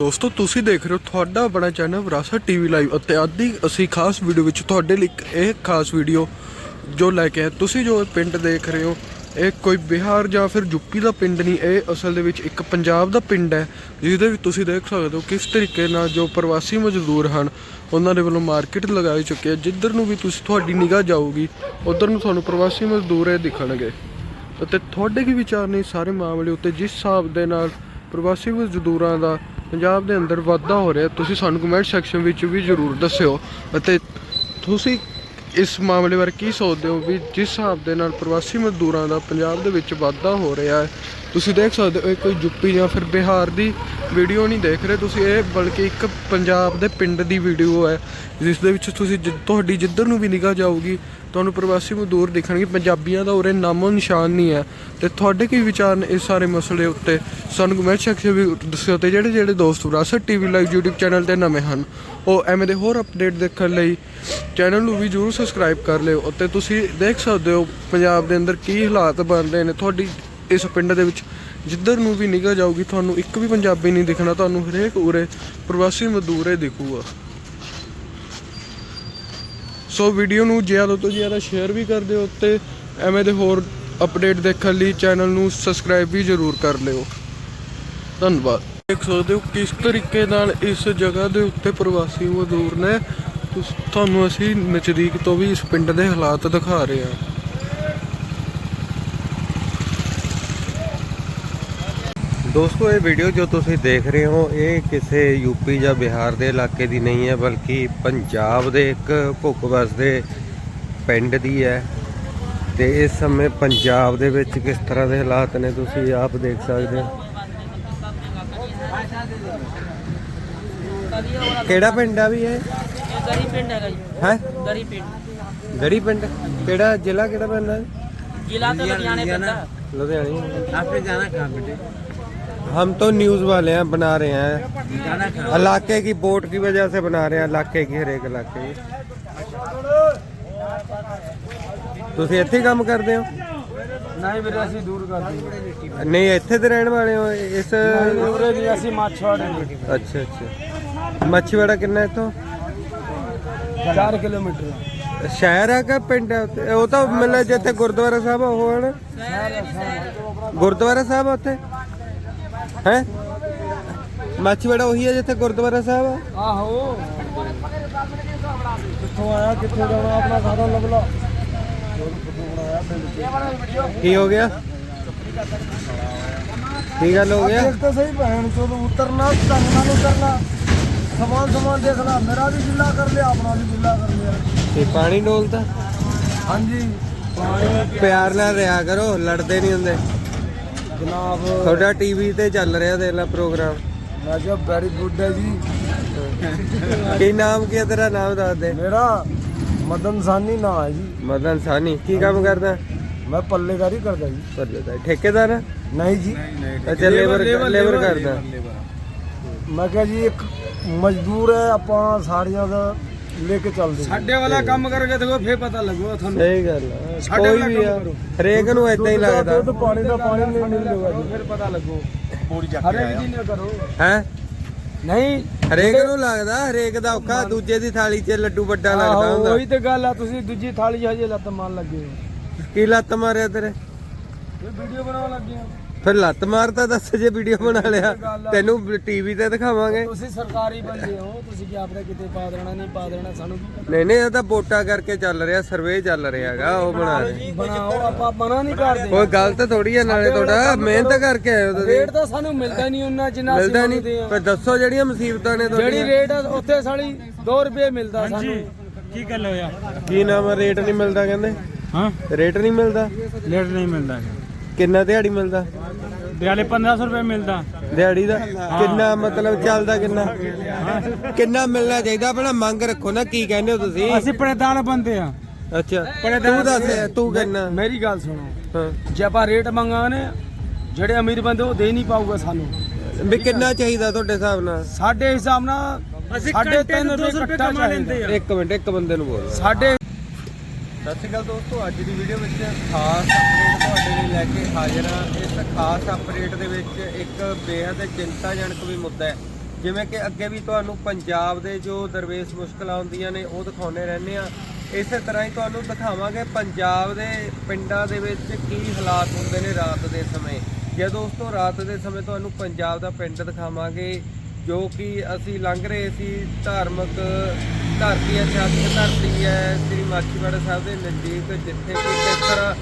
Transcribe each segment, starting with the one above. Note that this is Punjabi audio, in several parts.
ਦੋਸਤੋ, ਤੁਸੀਂ ਦੇਖ ਰਹੇ ਹੋ ਤੁਹਾਡਾ ਆਪਣਾ ਚੈਨਲ ਵਿਰਾਸਤ ਟੀਵੀ ਲਾਈਵ ਅਤੇ ਅੱਜ ਅਸੀਂ ਖਾਸ ਵੀਡੀਓ ਵਿੱਚ ਤੁਹਾਡੇ ਲਈ ਇੱਕ ਇਹ ਖਾਸ ਵੀਡੀਓ ਜੋ ਲੈ ਕੇ ਆਏ। ਤੁਸੀਂ ਜੋ ਇਹ ਪਿੰਡ ਦੇਖ ਰਹੇ ਹੋ, ਇਹ ਕੋਈ ਬਿਹਾਰ ਜਾਂ ਫਿਰ ਯੂਪੀ ਦਾ ਪਿੰਡ ਨਹੀਂ, ਇਹ ਅਸਲ ਦੇ ਵਿੱਚ ਇੱਕ ਪੰਜਾਬ ਦਾ ਪਿੰਡ ਹੈ, ਜਿਹਦੇ ਵਿੱਚ ਤੁਸੀਂ ਦੇਖ ਸਕਦੇ ਹੋ ਕਿਸ ਤਰੀਕੇ ਨਾਲ ਜੋ ਪ੍ਰਵਾਸੀ ਮਜ਼ਦੂਰ ਹਨ, ਉਹਨਾਂ ਦੇ ਵੱਲੋਂ ਮਾਰਕੀਟ ਲਗਾਈ ਚੁੱਕੀ ਹੈ। ਜਿੱਧਰ ਨੂੰ ਵੀ ਤੁਸੀਂ ਤੁਹਾਡੀ ਨਿਗਾਹ ਜਾਊਗੀ, ਉਧਰ ਨੂੰ ਤੁਹਾਨੂੰ ਪ੍ਰਵਾਸੀ ਮਜ਼ਦੂਰ ਇਹ ਦਿਖਣਗੇ। ਅਤੇ ਤੁਹਾਡੇ ਕੀ ਵਿਚਾਰ ਨੇ ਸਾਰੇ ਮਾਮਲੇ ਉੱਤੇ, ਜਿਸ ਹਿਸਾਬ ਦੇ ਨਾਲ ਪ੍ਰਵਾਸੀ ਮਜ਼ਦੂਰਾਂ ਦਾ ਪੰਜਾਬ ਦੇ ਅੰਦਰ ਵਾਧਾ ਹੋ ਰਿਹਾ, ਤੁਸੀਂ ਸਾਨੂੰ ਕਮੈਂਟ ਸੈਕਸ਼ਨ ਵਿੱਚ ਵੀ ਜ਼ਰੂਰ ਦੱਸਿਓ ਅਤੇ ਤੁਸੀਂ ਇਸ ਮਾਮਲੇ ਬਾਰੇ ਕੀ ਸੋਚਦੇ ਹੋ ਵੀ ਜਿਸ ਹਿਸਾਬ ਦੇ ਨਾਲ ਪ੍ਰਵਾਸੀ ਮਜ਼ਦੂਰਾਂ ਦਾ ਪੰਜਾਬ ਦੇ ਵਿੱਚ ਵਾਧਾ ਹੋ ਰਿਹਾ ਹੈ ਤੁਸੀਂ ਦੇਖ ਸਕਦੇ ਹੋ, ਇਹ ਕੋਈ ਯੂਪੀ ਜਾਂ ਫਿਰ ਬਿਹਾਰ ਦੀ ਵੀਡੀਓ ਨਹੀਂ ਦੇਖ ਰਹੇ। ਤੁਸੀਂ ਇਹ ਬਲਕਿ ਇੱਕ ਪੰਜਾਬ ਦੇ ਪਿੰਡ ਦੀ ਵੀਡੀਓ ਹੈ। ਜਿਸ ਦੇ ਵਿੱਚ ਤੁਸੀਂ ਜਿ- ਤੁਹਾਡੀ ਜਿੱਧਰ ਨੂੰ ਵੀ ਨਿਗਾਹ ਜਾਊਗੀ, ਤੁਹਾਨੂੰ ਪ੍ਰਵਾਸੀ ਮਜ਼ਦੂਰ ਦਿਖਣਗੇ। ਪੰਜਾਬੀਆਂ ਦਾ ਉਰੇ ਨਾਮੋ ਨਿਸ਼ਾਨ ਨਹੀਂ ਹੈ। ਤੇ ਤੁਹਾਡੇ ਕੀ ਵਿਚਾਰ ਨੇ ਇਸ ਸਾਰੇ ਮਸਲੇ ਉੱਤੇ? ਸਾਨੂੰ ਕਮੈਂਟ ਸੈਕਸ਼ਨ ਵਿੱਚ ਦੱਸਿਓ ਤੇ ਜਿਹੜੇ ਜਿਹੜੇ ਦੋਸਤ ਵਿਰਾਸਤ ਟੀਵੀ ਲਾਈਵ YouTube ਚੈਨਲ ਤੇ ਨਵੇਂ ਹਨ, ਉਹ ਐਵੇਂ ਦੇ ਹੋਰ ਅਪਡੇਟ ਦੇਖਣ ਲਈ ਚੈਨਲ ਨੂੰ ਵੀ ਜਰੂਰ ਸਬਸਕ੍ਰਾਈਬ ਕਰ ਲਿਓ। ਅਤੇ ਤੁਸੀਂ ਦੇਖ ਸਕਦੇ ਹੋ ਪੰਜਾਬ ਦੇ ਅੰਦਰ ਕੀ ਹਾਲਾਤ ਬਣ ਰਹੇ ਨੇ। ਤੁਹਾਡੀ ਇਸ ਪਿੰਡ ਦੇ ਵਿੱਚ ਜਿੱਧਰ ਨੂੰ ਵੀ ਨਿਗਾਹ ਜਾਊਗੀ, ਤੁਹਾਨੂੰ ਇੱਕ ਵੀ ਪੰਜਾਬੀ ਨਹੀਂ ਦਿਖਣਾ, ਤੁਹਾਨੂੰ ਹਰੇਕ ਉਰੇ ਪ੍ਰਵਾਸੀ ਮਜ਼ਦੂਰ ਹੀ ਦਿਖੂਗਾ। ਸੋ ਵੀਡੀਓ ਨੂੰ ਜ਼ਿਆਦਾ ਤੋਂ ਜ਼ਿਆਦਾ ਸ਼ੇਅਰ ਵੀ ਕਰ ਦਿਓ ਤੇ ਐਵੇਂ ਦੇ ਹੋਰ ਅਪਡੇਟ ਦੇਖਣ ਲਈ ਚੈਨਲ ਨੂੰ ਸਬਸਕ੍ਰਾਈਬ ਵੀ ਜ਼ਰੂਰ ਕਰ ਲਿਓ। ਧੰਨਵਾਦ। ਦੇਖ ਸਕਦੇ ਹੋ ਕਿਸ ਤਰੀਕੇ ਨਾਲ ਇਸ ਜਗ੍ਹਾ ਦੇ ਉੱਤੇ ਪ੍ਰਵਾਸੀ ਮਜ਼ਦੂਰ ਨੇ। ਤੁਹਾਨੂੰ ਅਸੀਂ ਨਜ਼ਦੀਕ ਤੋਂ ਵੀ ਇਸ ਪਿੰਡ ਦੇ ਹਾਲਾਤ ਦਿਖਾ ਰਹੇ ਹਾਂ। ਦੋਸਤੋ ਇਹ ਵੀਡੀਓ ਜੋ ਤੁਸੀਂ ਦੇਖ ਰਹੇ ਹੋ ਇਹ ਕਿਸੇ ਯੂਪੀ ਜਾਂ ਬਿਹਾਰ ਦੇ ਇਲਾਕੇ ਦੀ ਨਹੀਂ ਹੈ ਬਲਕਿ ਪੰਜਾਬ ਦੇ ਇੱਕ ਭੁੱਖ ਵਸਦੇ ਪਿੰਡ ਦੀ ਹੈ। ਤੇ ਇਸ ਸਮੇਂ ਪੰਜਾਬ ਦੇ ਵਿੱਚ ਕਿਸ ਤਰ੍ਹਾਂ ਦੇ ਹਾਲਾਤ ਨੇ ਤੁਸੀਂ ਆਪ ਦੇਖ ਸਕਦੇ ਹੋ। ਕਿਹੜਾ ਪਿੰਡ ਆ ਵੀ ਇਹ? ਗਰੀ ਪਿੰਡ ਹੈਗਾ ਜੀ। ਹੈ? ਗਰੀ ਪਿੰਡ। ਗਰੀ ਪਿੰਡ? ਕਿਹੜਾ ਜ਼ਿਲ੍ਹਾ ਕਿਹੜਾ ਪੈਂਦਾ ਜ਼ਿਲ੍ਹਾ ਤਾਂ ਲੁਧਿਆਣੇ ਪੈਂਦਾ। ਲੁਧਿਆਣੇ। ਆਪੇ ਜਾਣਾ ਕੰਮ हम तो न्यूज वाले हैं बना रहे हैं जाना इलाके की वोट की वजह से बना रहे हैं इलाके की हर एक इलाके की ਤੁਸੀਂ ਇੱਥੇ ਹੀ ਕੰਮ ਕਰਦੇ ਹੋ ਨਹੀਂ ਵੀਰੇ ਅਸੀਂ ਦੂਰ ਕਰਦੇ ਨਹੀਂ ਇੱਥੇ ਦੇ ਰਹਿਣ ਵਾਲੇ ਹੋ ਇਸ ਉਰੇ ਵੀ ਅਸੀਂ ਮਾਛਵਾੜੇ ਨੇ ਅੱਛਾ ਅੱਛਾ ਮੱਛੀਵਾੜਾ ਕਿੰਨਾ ਇੱਥੋਂ 4 ਕਿਲੋਮੀਟਰ ਸ਼ਹਿਰ ਹੈ ਕਿ ਪਿੰਡ ਹੈ ਉੱਥੇ? ਉਹ ਤਾਂ ਮਤਲਬ ਜਿੱਥੇ ਗੁਰਦੁਆਰਾ ਸਾਹਿਬ ਆ ਉਹ ਹੈ ਨਾ ਗੁਰਦੁਆਰਾ ਸਾਹਿਬ ਆ ਉੱਥੇ ਹੈ? ਮੱਛੀਵਾੜਾ ਉਹੀ ਹੈ ਜਿੱਥੇ ਗੁਰਦੁਆਰਾ ਸਾਹਿਬ ਆ? ਆਹੋ। ਕਿੱਥੋਂ ਆਇਆ ਕਿੱਥੇ ਜਾਣਾ ਆਪਣਾ ਸਾਧਨ ਲੱਭ ਲਾ ਕੀ ਹੋ ਗਿਆ? ਕੀ ਗੱਲ ਹੋ ਗਿਆ? ਦੇਖ ਤਾਂ ਸਹੀ ਭੈਣ ਚੋਦ ਉਤਰਨਾ ਢੰਗ ਨਾਲ ਉਤਰਨਾ ਸਮਾਨ ਸਮਾਨ ਦੇਖ ਲਾ ਮੇਰਾ ਵੀ ਗਿੱਲਾ ਕਰ ਲਿਆ ਆਪਣਾ ਵੀ ਗਿੱਲਾ ਕਰ ਲਿਆ। ਤੇ ਪਾਣੀ ਡੋਲਦਾ ਹਾਂਜੀ। ਪਾਣੀ ਪਿਆਰ ਨਾਲ ਰਿਹਾ ਕਰੋ ਲੜਦੇ ਨਹੀਂ ਹੁੰਦੇ। ਜਨਾਬ ਤੁਹਾਡਾ ਟੀਵੀ ਤੇ ਚੱਲ ਰਿਹਾ ਦੇਖ ਲੈ ਪ੍ਰੋਗਰਾਮ। ਮੈਂ ਕਿਹਾ ਵੈਰੀ ਗੁੱਡ ਹੈ ਜੀ। ਕੀ ਨਾਮ ਕੀ ਹੈ ਤੇਰਾ? ਨਾਮ ਦੱਸ ਦੇ। ਮੇਰਾ ਮਦਨ ਸਾਨੀ ਨਾਂ ਹੈ ਜੀ। ਮਦਨ ਸਾਨੀ ਕੀ ਕੰਮ ਕਰਦਾ? ਮੈਂ ਪੱਲੇਦਾਰੀ ਕਰਦਾ ਜੀ। ਪੱਲੇਦਾਰ ਠੇਕੇਦਾਰ? ਨਹੀਂ ਜੀ। ਅੱਛਾ ਲੇਬਰ ਲੇਬਰ ਕਰਦਾ। ਮੈਂ ਕਿਹਾ ਜੀ ਇੱਕ ਮਜ਼ਦੂਰ ਹੈ ਆਪਾਂ ਸਾੜੀਆਂ ਦਾ ਲੈ ਕੇ ਚੱਲਦੇ ਸਾਡੇ ਵਾਲਾ ਕੰਮ ਕਰਕੇ ਦੇਖੋ ਫੇਰ ਪਤਾ ਲੱਗੂਗਾ ਤੁਹਾਨੂੰ। ਸਹੀ ਗੱਲ ਆ। ਸਾਡੇ ਕੋਈ ਵਾਲਾ ਵੀ ਕੰਮ ਆ। ਕਰੋ। ਹਰੇਕ ਨੂੰ ਇਦਾਂ ਹੀ ਲੱਗਦਾ। ਦੁੱਧ ਪਾਣੀ ਦਾ ਪਾਣੀ ਨਹੀਂ ਮਿਲੂਗਾ ਜੀ ਫਿਰ ਪਤਾ ਲੱਗੂ ਪੂਰੀ ਚੱਕ ਹਰੇਕ ਜੀ ਨੇ ਕਰੋ। ਹੈ? ਨਹੀਂ ਹਰੇਕ ਨੂੰ ਲੱਗਦਾ ਹਰੇਕ ਦਾ ਔਖਾ ਦੂਜੇ ਦੀ ਥਾਲੀ 'ਚ ਲੱਡੂ ਵੱਡਾ ਲੱਗਦਾ ਆਹੋ, ਹੁੰਦਾ। ਉਹੀ ਤੇ ਗੱਲ ਆ ਤੁਸੀਂ ਦੂਜੀ ਥਾਲੀ 'ਚ ਹਜੇ ਲੱਤ ਮਾਰਨ ਲੱਗੇ ਹੋ। ਕੀ ਲੱਤ ਮਾਰਿਆ ਤੇਰੇ? ਇਹ ਵੀਡੀਓ ਬਣਾਉਣ ਲੱਗੇ ਹੋ। ਫਿਰ ਲੱਤ ਮਾਰਤਾ ਦੱਸ ਜੇ ਵੀਡੀਓ ਬਣਾ ਲਿਆ। ਤੈਨੂੰ ਟੀਵੀ ਤੇ ਦਿਖਾਵਾਂਗੇ। ਤੁਸੀਂ ਸਰਕਾਰੀ ਬੰਦੇ ਹੋ ਤੁਸੀਂ ਕੀ ਆਪਦਾ ਕਿਤੇ ਪਾ ਦੇਣਾ ਨਹੀਂ ਪਾ ਦੇਣਾ ਸਾਨੂੰ ਨਹੀਂ ਨਹੀਂ ਇਹ ਤਾਂ ਵੋਟਾਂ ਕਰਕੇ ਚੱਲ ਰਿਹਾ ਸਰਵੇ ਚੱਲ ਰਿਹਾ ਹੈਗਾ ਉਹ ਬਣਾ ਰਹੇ ਬਣਾਓ ਆਪਾਂ ਮਨਾ ਨਹੀਂ ਕਰਦੇ। ਕੋਈ ਗਲਤ ਥੋੜੀ ਹੈ ਨਾਲੇ ਤੁਹਾਡਾ ਮਿਹਨਤ ਕਰਕੇ ਆਏ ਹੋ ਤੁਸੀਂ। ਰੇਟ ਤਾਂ ਸਾਨੂੰ ਮਿਲਦਾ ਨਹੀਂ ਉਹਨਾਂ ਜਿੰਨਾ ਅਸੀਂ ਮਿਲਦਾ ਨਹੀਂ। ਪਰ ਦੱਸੋ ਜਿਹੜੀਆਂ ਮੁਸੀਬਤਾਂ ਨੇ ਜਿਹੜੀ ਤੁਹਾਡੀਆਂ ਰੇਟ ਆ, ਉੱਥੇ ਸਾਲੀ 2 ਰੁਪਏ ਮਿਲਦਾ ਸਾਨੂੰ। ਕੀ ਗੱਲ ਹੋਇਆ? ਕੀ ਨਾਮ ਹੈ ਰੇਟ ਨਹੀਂ ਮਿਲਦਾ ਕਹਿੰਦੇ? ਹਾਂ? ਰੇਟ ਨਹੀਂ ਮਿਲਦਾ? ਲੇਟ ਨਹੀਂ ਮਿਲਦਾ। ਕਿੰਨਾ ਦਿਹਾੜੀ ਮਿਲਦਾ? ਦਿਹਾੜੀ 1500 ਰੁਪਏ ਮਿਲਦਾ। ਦਿਹਾੜੀ ਦਾ ਕਿੰਨਾ ਮਤਲਬ ਚੱਲਦਾ ਕਿੰਨਾ? ਕਿੰਨਾ ਮਿਲਣਾ ਚਾਹੀਦਾ? ਆਪਣਾ ਮੰਗ ਰੱਖੋ ਨਾ ਕੀ ਕਹਿੰਦੇ ਹੋ ਤੁਸੀਂ? ਅਸੀਂ ਪ੍ਰਧਾਨ ਬੰਦੇ ਆ ਅੱਛਾ ਤੂੰ ਦੱਸ ਤੂੰ ਕਿੰਨਾ? ਮੇਰੀ ਗੱਲ ਸੁਣੋ। ਜੇ ਆਪਾਂ ਰੇਟ ਮੰਗਾਣੇ ਜਿਹੜੇ ਅਮੀਰ ਬੰਦੇ ਉਹ ਦੇ ਨਹੀਂ ਪਾਊਗਾ ਸਾਨੂੰ। ਵੀ ਕਿੰਨਾ ਚਾਹੀਦਾ ਤੁਹਾਡੇ ਹਿਸਾਬ ਨਾਲ? ਸਾਡੇ ਹਿਸਾਬ ਨਾਲ ਅਸੀਂ ਨੂੰ 200 ਰੁਪਏ ਕਮਾ ਲੈਂਦੇ ਆ। ਇੱਕ ਮਿੰਟ ਇੱਕ ਬੰਦੇ ਨੂੰ ਬੋਲ। ਸਾਡੇ ਸਤਿ ਸ਼੍ਰੀ ਅਕਾਲ ਦੋਸਤੋ ਅੱਜ ਦੀ ਵੀਡੀਓ ਵਿੱਚ ਖਾਸ ਅਪਡੇਟ ਤੁਹਾਡੇ ਲਈ ਲੈ ਕੇ ਹਾਜ਼ਰ ਹਾਂ। ਇਸ ਖਾਸ ਅਪਡੇਟ ਦੇ ਵਿੱਚ ਇੱਕ ਬੇहद ਚਿੰਤਾਜਨਕ ਵੀ ਮੁੱਦਾ ਹੈ। ਜਿਵੇਂ ਕਿ ਅੱਗੇ ਵੀ ਤੁਹਾਨੂੰ ਪੰਜਾਬ ਦੇ ਜੋ ਦਰਵੇਸ਼ ਮੁਸ਼ਕਲਾਂ ਆਉਂਦੀਆਂ ਨੇ, ਉਹ ਦਿਖਾਉਂਦੇ ਰਹਿੰਦੇ ਆ ਇਸੇ ਤਰ੍ਹਾਂ ਹੀ ਤੁਹਾਨੂੰ ਦਿਖਾਵਾਂਗੇ ਪੰਜਾਬ ਦੇ ਪਿੰਡਾਂ ਦੇ ਵਿੱਚ ਕੀ ਹਾਲਾਤ ਹੁੰਦੇ ਨੇ ਰਾਤ ਦੇ ਸਮੇਂ। ਜੇ ਦੋਸਤੋ ਰਾਤ ਦੇ ਸਮੇਂ ਤੁਹਾਨੂੰ ਪੰਜਾਬ ਦਾ ਪਿੰਡ ਦਿਖਾਵਾਂਗੇ, ਜੋ ਕਿ ਅਸੀਂ ਲੰਘ ਰਹੇ ਸੀ ਧਾਰਮਿਕ ਧਰਤੀ ਹੈ ਇਤਿਹਾਸਕ ਧਰਤੀ ਹੈ, ਸ੍ਰੀ ਮਾਛੀਵਾੜਾ ਸਾਹਿਬ ਦੇ ਨਜ਼ਦੀਕ, ਜਿੱਥੇ ਕਿ ਕਿਸ ਤਰ੍ਹਾਂ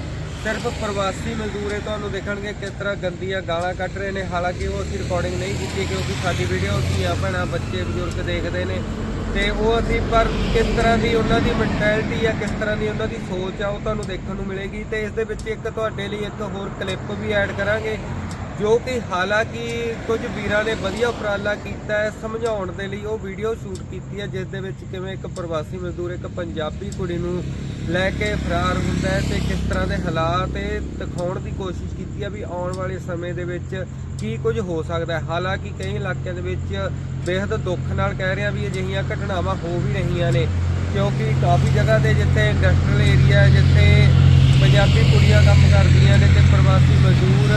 ਸਿਰਫ ਪ੍ਰਵਾਸੀ ਮਜ਼ਦੂਰ ਇਹ ਤੁਹਾਨੂੰ ਦੇਖਣਗੇ ਕਿਸ ਤਰ੍ਹਾਂ ਗੰਦੀਆਂ ਗਾਲਾਂ ਕੱਢ ਰਹੇ ਨੇ। ਹਾਲਾਂਕਿ ਉਹ ਅਸੀਂ ਰਿਕਾਰਡਿੰਗ ਨਹੀਂ ਕੀਤੀ ਕਿਉਂਕਿ ਸਾਡੀ ਵੀਡੀਓ ਧੀਆਂ ਭੈਣਾਂ, ਬੱਚੇ ਬਜ਼ੁਰਗ ਦੇਖਦੇ ਨੇ। ਤੇ ਉਹ ਅਸੀਂ ਪਰ ਕਿਸ ਤਰ੍ਹਾਂ ਦੀ ਉਹਨਾਂ ਦੀ ਮੈਂਟੈਲਿਟੀ ਆ, ਕਿਸ ਤਰ੍ਹਾਂ ਦੀ ਉਹਨਾਂ ਦੀ ਸੋਚ ਆ, ਉਹ ਤੁਹਾਨੂੰ ਦੇਖਣ ਨੂੰ ਮਿਲੇਗੀ। ਤੇ ਇਸ ਦੇ ਵਿੱਚ ਇੱਕ ਤੁਹਾਡੇ ਲਈ ਇੱਕ ਹੋਰ ਕਲਿੱਪ ਵੀ ਐਡ ਕਰਾਂਗੇ, ਜੋ ਕਿ ਹਾਲਾਂਕਿ ਕੁਝ ਵੀਰਾਂ ਨੇ ਵਧੀਆ ਉਪਰਾਲਾ ਕੀਤਾ ਹੈ ਸਮਝਾਉਣ ਦੇ ਲਈ। ਉਹ ਵੀਡੀਓ ਸ਼ੂਟ ਕੀਤੀ ਹੈ, ਜਿਸ ਦੇ ਵਿੱਚ ਕਿਵੇਂ ਇੱਕ ਪ੍ਰਵਾਸੀ ਮਜ਼ਦੂਰ, ਇੱਕ ਪੰਜਾਬੀ ਕੁੜੀ ਨੂੰ ਲੈ ਕੇ ਫਰਾਰ ਹੁੰਦਾ ਹੈ ਤੇ ਕਿਸ ਤਰ੍ਹਾਂ ਦੇ ਹਾਲਾਤ ਇਹ ਦਿਖਾਉਣ ਦੀ ਕੋਸ਼ਿਸ਼ ਕੀਤੀ ਹੈ ਵੀ ਆਉਣ ਵਾਲੇ ਸਮੇਂ ਦੇ ਵਿੱਚ ਕੀ ਕੁਝ ਹੋ ਸਕਦਾ ਹੈ। ਹਾਲਾਂਕਿ ਕਈ ਇਲਾਕਿਆਂ ਦੇ ਵਿੱਚ ਬੇहद ਦੁੱਖ ਨਾਲ ਕਹਿ ਰਿਹਾ ਵੀ ਅਜਿਹੀਆਂ ਘਟਨਾਵਾਂ ਹੋ ਵੀ ਰਹੀਆਂ ਨੇ, ਕਿਉਂਕਿ ਕਾਫੀ ਜਗ੍ਹਾ ਤੇ ਜਿੱਥੇ ਇੰਡਸਟਰੀਅਲ ਏਰੀਆ ਹੈ, ਜਿੱਥੇ ਪੰਜਾਬੀ ਕੁੜੀਆਂ ਕੰਮ ਕਰਦੀਆਂ ਨੇ ਤੇ ਪ੍ਰਵਾਸੀ ਮਜ਼ਦੂਰ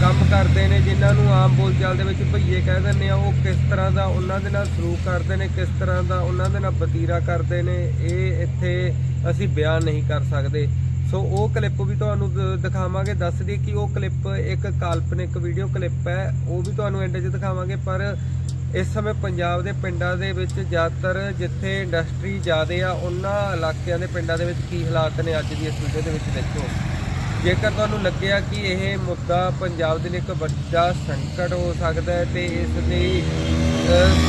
ਕੰਮ ਕਰਦੇ ਨੇ, ਜਿਨ੍ਹਾਂ ਨੂੰ ਆਮ ਬੋਲਚਾਲ ਦੇ ਵਿੱਚ ਭਈਏ ਕਹਿ ਦਿੰਦੇ ਆ, ਉਹ ਕਿਸ ਤਰ੍ਹਾਂ ਦਾ ਉਹਨਾਂ ਦੇ ਨਾਲ ਸਲੂਕ ਕਰਦੇ ਨੇ, ਕਿਸ ਤਰ੍ਹਾਂ ਦਾ ਉਹਨਾਂ ਦੇ ਨਾਲ ਬਤੀਰਾ ਕਰਦੇ ਨੇ, ਇਹ ਇੱਥੇ ਅਸੀਂ ਬਿਆਨ ਨਹੀਂ ਕਰ ਸਕਦੇ। ਸੋ ਉਹ ਕਲਿੱਪ ਵੀ ਤੁਹਾਨੂੰ ਦਿਖਾਵਾਂਗੇ, ਦੱਸ ਦਈਏ ਕਿ ਉਹ ਕਲਿੱਪ ਇੱਕ ਕਾਲਪਨਿਕ ਵੀਡੀਓ ਕਲਿੱਪ ਹੈ, ਉਹ ਵੀ ਤੁਹਾਨੂੰ ਐਂਡ 'ਚ ਦਿਖਾਵਾਂਗੇ, ਪਰ ਇਸ ਸਮੇਂ ਪੰਜਾਬ ਦੇ ਪਿੰਡਾਂ ਦੇ ਵਿੱਚ ਜ਼ਿਆਦਾਤਰ ਜਿੱਥੇ ਇੰਡਸਟਰੀ ਜ਼ਿਆਦੇ ਆ, ਉਹਨਾਂ ਇਲਾਕਿਆਂ ਦੇ ਪਿੰਡਾਂ ਦੇ ਵਿੱਚ ਕੀ ਹਾਲਾਤ ਨੇ ਅੱਜ ਦੀ ਇਸ ਵੀਡੀਓ ਦੇ ਵਿੱਚ ਦੇਖੋ। ਜੇਕਰ ਤੁਹਾਨੂੰ ਲੱਗਿਆ ਕਿ ਇਹ ਮੁੱਦਾ ਪੰਜਾਬ ਦੇ ਲਈ ਇੱਕ ਵੱਡਾ ਸੰਕਟ ਹੋ ਸਕਦਾ ਹੈ, ਤੇ ਇਸ ਲਈ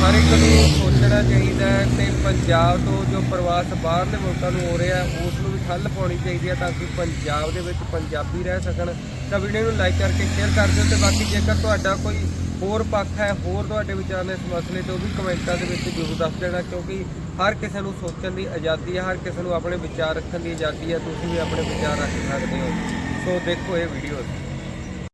ਹਰ ਇੱਕ ਨੂੰ ਸੋਚਣਾ ਚਾਹੀਦਾ ਹੈ ਤੇ ਪੰਜਾਬ ਤੋਂ ਜੋ ਪ੍ਰਵਾਸ ਬਾਹਰਲੇ ਮੁਲਕਾਂ ਨੂੰ ਹੋ ਰਿਹਾ ਉਸ ਨੂੰ ਵੀ ਠੱਲ ਪਾਉਣੀ ਚਾਹੀਦੀ ਹੈ ਤਾਂ ਕਿ ਪੰਜਾਬ ਦੇ ਵਿੱਚ ਪੰਜਾਬੀ ਰਹਿ ਸਕਣ। ਤਾਂ ਵੀਡੀਓ ਨੂੰ ਲਾਈਕ ਕਰਕੇ ਸ਼ੇਅਰ ਕਰ ਦਿਓ ਤੇ ਬਾਕੀ ਜੇਕਰ ਤੁਹਾਡਾ ਕੋਈ ਹੋਰ ਪੱਖ ਹੈ, ਹੋਰ ਤੁਹਾਡੇ ਵਿਚਾਰ ਨੇ ਇਸ ਮਸਲੇ ਤੇ ਉਹ ਵੀ ਕਮੈਂਟਾਂ ਦੇ ਵਿੱਚ ਜ਼ਰੂਰ ਦੱਸ ਦੇਣਾ, ਕਿਉਂਕਿ ਹਰ ਕਿਸੇ ਨੂੰ ਸੋਚਣ ਦੀ ਆਜ਼ਾਦੀ ਹੈ, ਹਰ ਕਿਸੇ ਨੂੰ ਆਪਣੇ ਵਿਚਾਰ ਰੱਖਣ ਦੀ ਆਜ਼ਾਦੀ ਹੈ, ਤੁਸੀਂ ਵੀ ਆਪਣੇ ਵਿਚਾਰ ਰੱਖ ਸਕਦੇ ਹੋ। ਸੋ ਦੇਖੋ ਇਹ ਵੀਡੀਓ